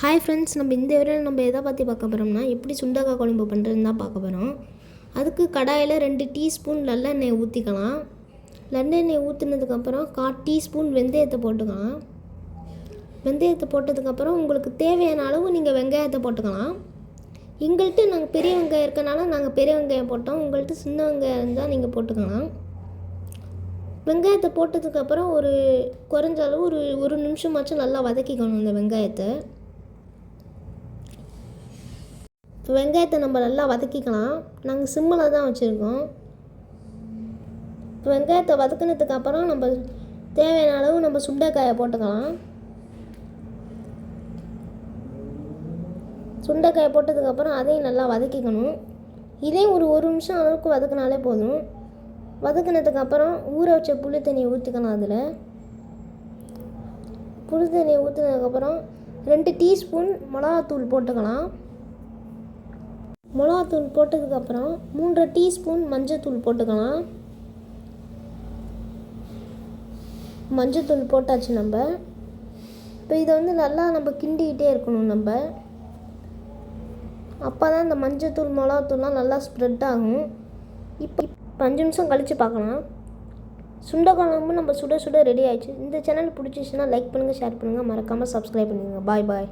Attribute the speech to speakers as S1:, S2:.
S1: Hi friends நம்ம இந்த வரையில் நம்ம எதை பற்றி பார்க்க போகிறோம்னா எப்படி சுண்டக்காய் குழம்பு பண்ணுறதுன்னு தான் பார்க்க போகிறோம் அதுக்கு கடாயில் ரெண்டு டீஸ்பூன் நல்லெண்ணெய் ஊற்றிக்கலாம் நல்லெண்ணெய் ஊற்றுனதுக்கப்புறம் கால் டீஸ்பூன் வெந்தயத்தை போட்டுக்கலாம். வெந்தயத்தை போட்டதுக்கப்புறம் உங்களுக்கு தேவையான அளவு நீங்கள் வெங்காயத்தை போட்டுக்கலாம். எங்கள்கிட்ட நாங்கள் பெரிய வெங்காயம் இருக்கனால நாங்கள் பெரிய வெங்காயம் போட்டோம். உங்கள்கிட்ட சின்ன வெங்காயம் இருந்தால் நீங்கள் போட்டுக்கலாம். வெங்காயத்தை போட்டதுக்கப்புறம் ஒரு குறைஞ்ச அளவு ஒரு ஒரு நிமிஷமாச்சும் நல்லா வதக்கிக்கணும் இந்த வெங்காயத்தை. இப்போ வெங்காயத்தை நம்ம நல்லா வதக்கிக்கலாம். நாங்கள் சிம்மில் தான் வச்சுருக்கோம். இப்போ வெங்காயத்தை வதக்கினதுக்கு அப்புறம் நம்ம தேவையான அளவு நம்ம சுண்டைக்காயை போட்டுக்கலாம். சுண்டைக்காயை போட்டதுக்கப்புறம் அதையும் நல்லா வதக்கிக்கணும். இதையும் ஒரு ஒரு நிமிஷம் அளவுக்கு வதக்கினாலே போதும். வதக்கினதுக்கப்புறம் ஊற வச்ச புளி தண்ணியை ஊற்றிக்கலாம் அதில். புளி தண்ணியை ஊற்றினதுக்கப்புறம் ரெண்டு டீஸ்பூன் மிளகாத்தூள் போட்டுக்கலாம். மிளகாத்தூள் போட்டதுக்கப்புறம் மூன்றரை டீஸ்பூன் மஞ்சத்தூள் போட்டுக்கலாம். மஞ்சத்தூள் போட்டாச்சு நம்ம. இப்போ இதை வந்து நல்லா நம்ம கிண்டிக்கிட்டே இருக்கணும் நம்ம. அப்போ தான் இந்த மஞ்சத்தூள் மிளகாத்தூள்லாம் நல்லா ஸ்ப்ரெட் ஆகும். இப்போ இப்போ அஞ்சு நிமிஷம் கழித்து பார்க்கலாம். சுண்ட குழம்பு நம்ம சுட சுட ரெடி ஆயிடுச்சு. இந்த சேனல் பிடிச்சிச்சுன்னா லைக் பண்ணுங்கள் ஷேர் பண்ணுங்கள் மறக்காமல் சப்ஸ்கிரைப் பண்ணுங்கள் பாய் பாய்